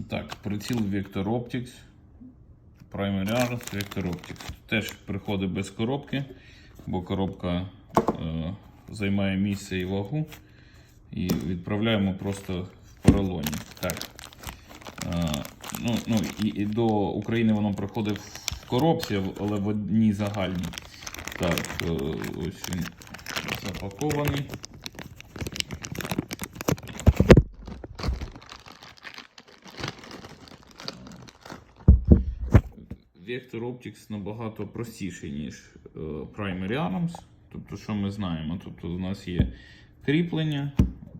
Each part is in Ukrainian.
Так, приціл Vector Optics. Primary Arms Vector Optics. Теж приходить без коробки, бо коробка е, займає місце і вагу. І відправляємо просто в поролоні. Так. Е, ну, ну, і, і до України воно приходить в коробці, але в одній загальній. Так, е, ось він запакований. Vector Optics набагато простіший, ніж е, Primary Arms. Тобто, що ми знаємо? Тобто, у нас є кріплення,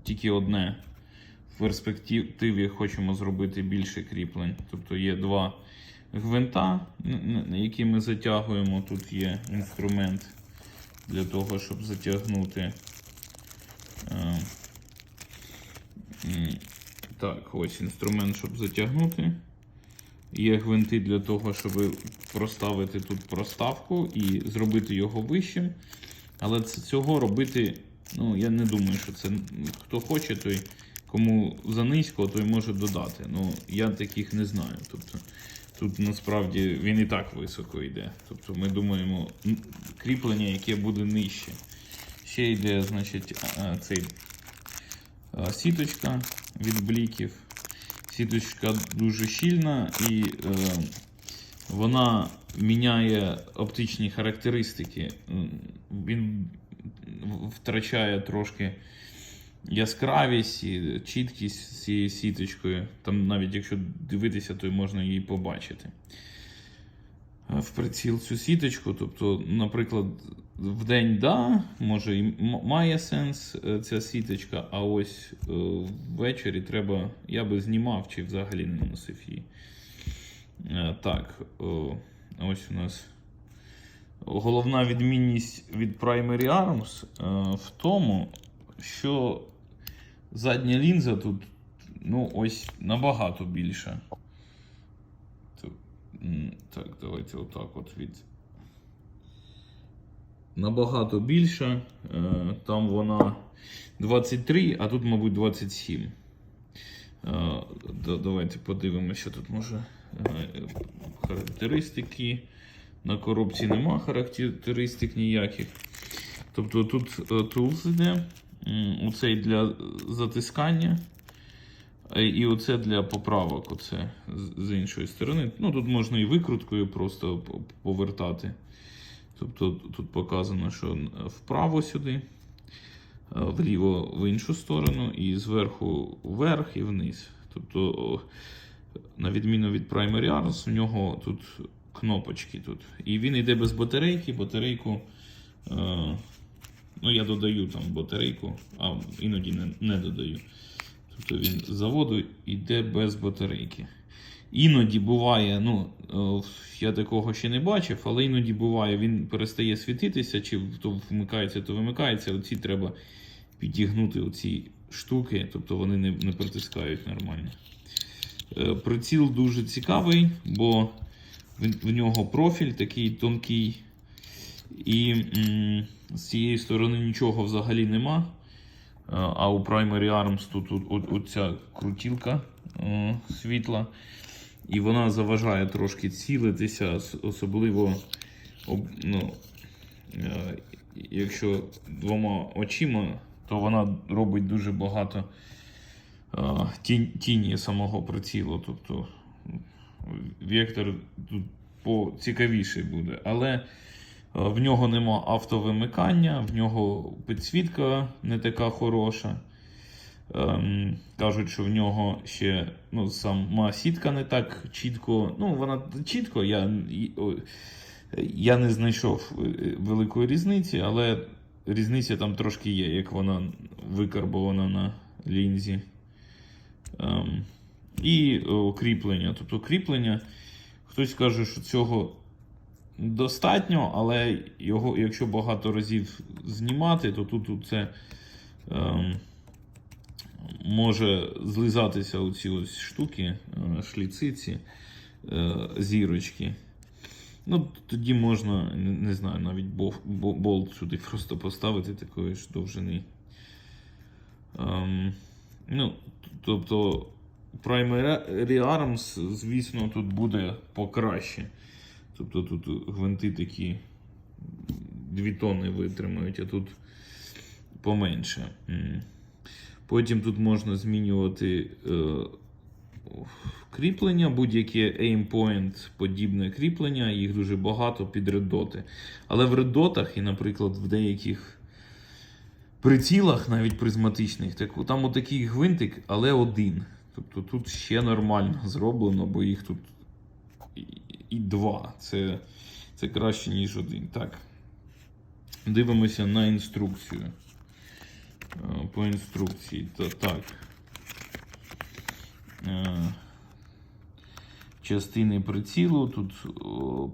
тільки одне. В перспективі хочемо зробити більше кріплень. Тобто є два гвинта, які ми затягуємо. Тут є інструмент для того, щоб затягнути. е, Так, ось інструмент, щоб затягнути. Є гвинти для того, щоб проставити тут проставку і зробити його вищим. Але цього робити, ну, я не думаю, що це хто хоче, той кому занизько, той може додати. Ну, я таких не знаю. Тобто, тут насправді він і так високо йде. Тобто ми думаємо кріплення, яке буде нижче. Ще йде, значить, цей сіточка від бліків. Сіточка дуже щільна і е, вона міняє оптичні характеристики. Він втрачає трошки яскравість і чіткість цією сіточкою. Там навіть якщо дивитися, то можна її побачити. Е, В приціл цю сіточку, тобто, наприклад, в день да, може і має сенс е, ця сіточка, а ось е, ввечері треба, я би знімав чи взагалі не носив її. Е, Так, ось у нас головна відмінність від Primary Arms в тому, що задня лінза тут ну, ось набагато більша. Так, давайте отак от від. Набагато більша. Е, Там вона 23, а тут, мабуть, 27. Е, Давайте подивимося, що тут може е, характеристики. На коробці нема характеристик ніяких. Тобто тут е, тулз іде. М, Оцей для затискання. І оце для поправок. Оце з іншої сторони. Ну, тут можна і викруткою просто повертати. Тобто тут показано, що вправо сюди, е, вліво в іншу сторону, і зверху вверх і вниз. Тобто, на відміну від Primary Arms, у нього тут кнопочки. тут. І він йде без батарейки. Батарейку. Е, ну, я додаю там батарейку, а іноді не, не додаю. Тобто він з заводу йде без батарейки. Іноді буває, ну е, я такого ще не бачив, але іноді буває, він перестає світитися, чи то вмикається, то вимикається. Оці треба підігнути оці штуки, тобто вони не, не притискають нормально. Е, Приціл дуже цікавий, бо в, в нього профіль такий тонкий, і м, з цієї сторони нічого взагалі нема. Е, А у Primary Arms тут оця крутілка е, світла. І вона заважає трошки цілитися, особливо ну, е, якщо двома очима, то вона робить дуже багато е, тіні самого прицілу. Тобто вектор тут поцікавіший буде. Але е, в нього нема автовимикання, в нього підсвітка не така хороша. Ем, кажуть, що в нього ще ну, сама сітка не так чітко. Ну, вона чітко, я, я не знайшов е, великої різниці, але різниця там трошки є, як вона викарбована на лінзі. Ем, і о, кріплення. Тобто кріплення, хтось каже, що цього достатньо, але його, якщо багато разів знімати, то тут це. Ем, може злизатися оці ось штуки, е, шліциці, е, зірочки. Ну, тоді можна, не, знаю, навіть болт сюди просто поставити такої ж довжини. Ем, ну, тобто Primary Arms, звісно, тут буде покраще. Тобто тут гвинти такі 2 тонни витримують, а тут поменше. Потім тут можна змінювати е, кріплення, будь-яке aimpoint подібне кріплення, їх дуже багато під реддоти. Але в реддотах і, наприклад, в деяких прицілах, навіть призматичних, так, там отакий гвинтик, але один. Тобто тут ще нормально зроблено, бо їх тут і два. Це, це краще, ніж один. Так. Дивимося на інструкцію. Е, По інструкції. Та, так. Е, Частини прицілу. Тут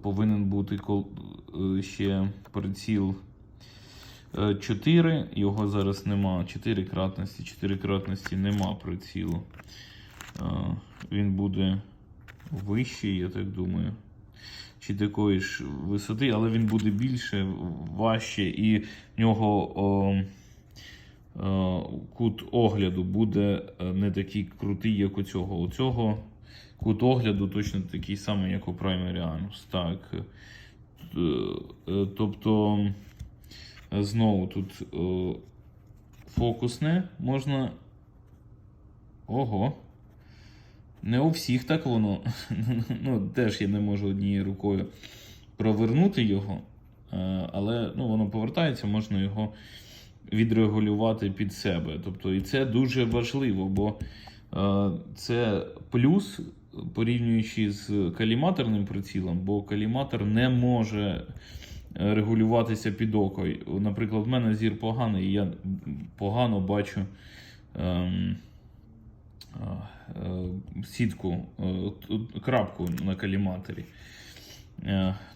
повинен бути е, ще приціл 4. Його зараз нема. 4 кратності. 4 кратності нема прицілу. Е, Він буде вищий, я так думаю. Чи такої ж висоти, але він буде більше, важче, і в нього о, е, кут огляду буде е, не такий крутий, як у цього. У цього кут огляду точно такий самий, як у Primary Arms. Так. Е, е, Тобто, е, знову тут е, фокусне можна. Ого. Не у всіх так воно. ну, теж я не можу однією рукою провернути його, е, але ну, воно повертається, можна його відрегулювати під себе. Тобто, і це дуже важливо, бо е, це плюс, порівнюючи з каліматорним прицілом, бо каліматор не може е, регулюватися під око. Наприклад, в мене зір поганий, і я погано бачу. ем, е, сітку, е, крапку на каліматорі.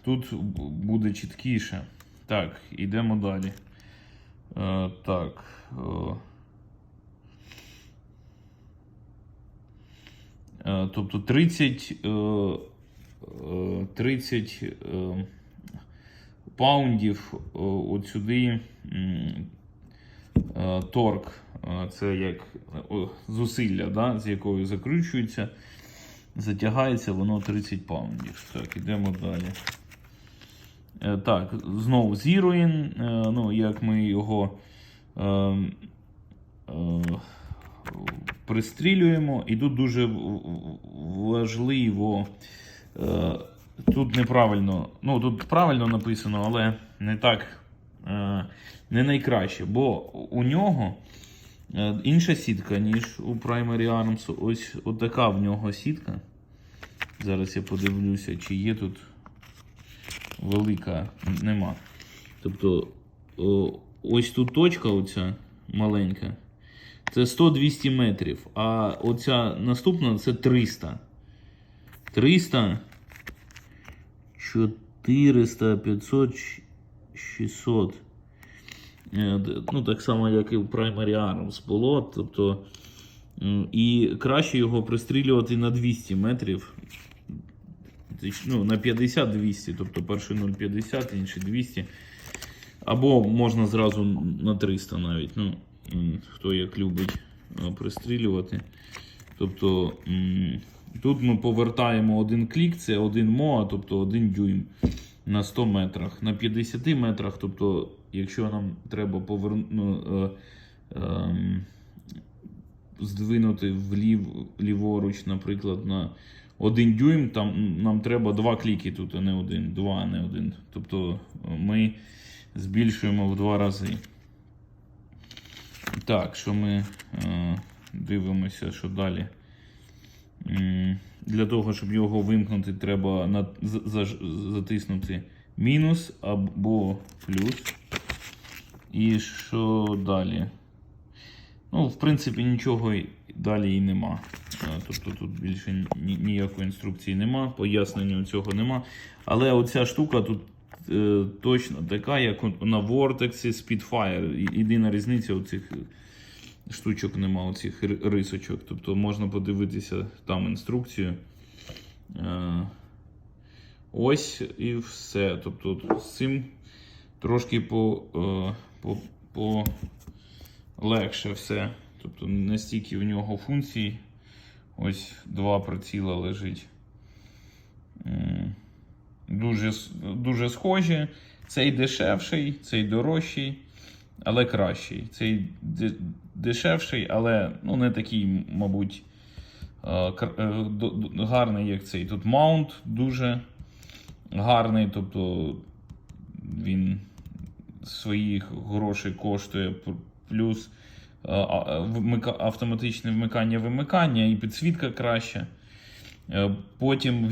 Тут буде чіткіше. Так, йдемо далі. Е, Так. е, е, Тобто 30, е, е, 30 е, паундів от сюди. Е, Це як зусилля, да, з якою закручується, затягається воно 30 паундів. Так, ідемо далі. Е, Так, знову Zero-In, е, ну, як ми його е, е, пристрілюємо. І тут дуже важливо. Е, тут неправильно, ну тут правильно написано, але не так, е, не найкраще, бо у нього е, інша сітка, ніж у Primary Arms. Ось така в нього сітка. Зараз я подивлюся, чи є тут велика. Нема. Тобто, о, ось тут точка, оця маленька. Це 100-200 метрів. А оця наступна це 300. 300, 400, 500, 600. Е, Ну, так само, як і в Primary Arms було. Тобто, і краще його пристрілювати на 200 метрів. Ну, на 50-200, тобто перший 0,50, інший 200. Або можна зразу на 300 навіть. Ну, хто як любить е, пристрілювати. Тобто тут ми повертаємо один клік, це один МОА, тобто один дюйм на 100 метрах. На 50 метрах, тобто, якщо нам треба повернути. Е, ем, здвинути влів, ліворуч, наприклад, на один дюйм, там нам треба два кліки тут, а не один, два, а не один. Тобто е, ми збільшуємо в два рази. Так, що ми е, дивимося, що далі. Для того, щоб його вимкнути, треба на, за- затиснути мінус або плюс. І що далі? Ну, в принципі, нічого далі і нема. Е, Тобто тут більше ніякої інструкції нема, пояснення цього нема. Але оця штука тут е, точно така, як на Vortex Spitfire. Єдина різниця оцих штучок нема, оцих ри- рисочок. Тобто можна подивитися там інструкцію. Е, Ось і все. Тобто з цим трошки по, е, по легше все. Тобто не стільки в нього функцій Ось два приціла лежить. Дуже, дуже схожі. Цей дешевший, цей дорожчий, але кращий. Цей дешевший, але ну, не такий, мабуть, е, е, гарний, як цей. Тут маунт дуже гарний, тобто він своїх грошей коштує плюс автоматичне вмикання вимикання і підсвітка краща. Е, Потім в